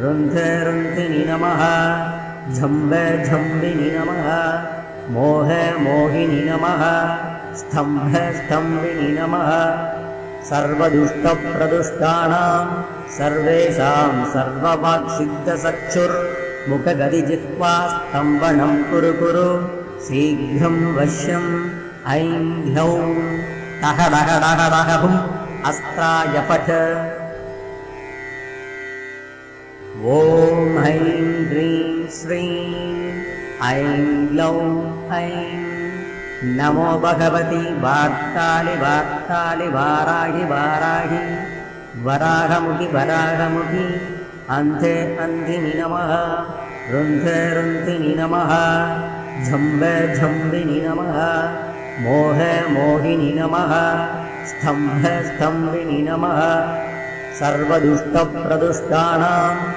रुन्धे रुन्धिनि नमः झम्बे झम्बिनि नमः मोहे मोहिनि नमः स्तम्भे स्तम्भिनि नमः सर्वदुष्टप्रदुष्टानां सर्वेषां सर्ववाक्सिद्धसक्षुर्मुखगदिजिह्वा स्तम्भनं कुरु कुरु शीघ्रं वश्यम् ऐं ह्यौं टह डह डह डह हुम् अस्त्राय पठ ॐ ऐं ह्रीं श्रीं ऐं ग्लौं ऐं नमो भगवति वाक्कालि वाराहि वाराहि वराहमुखि वराहमुखि अन्धे अन्धिनि नमः रुन्धे रुन्धिनि नमः झम्बे झम्बिनि नमः मोहे मोहिनि नमः स्तम्भे स्तम्भिनि नमः सर्वदुष्टप्रदुष्टानां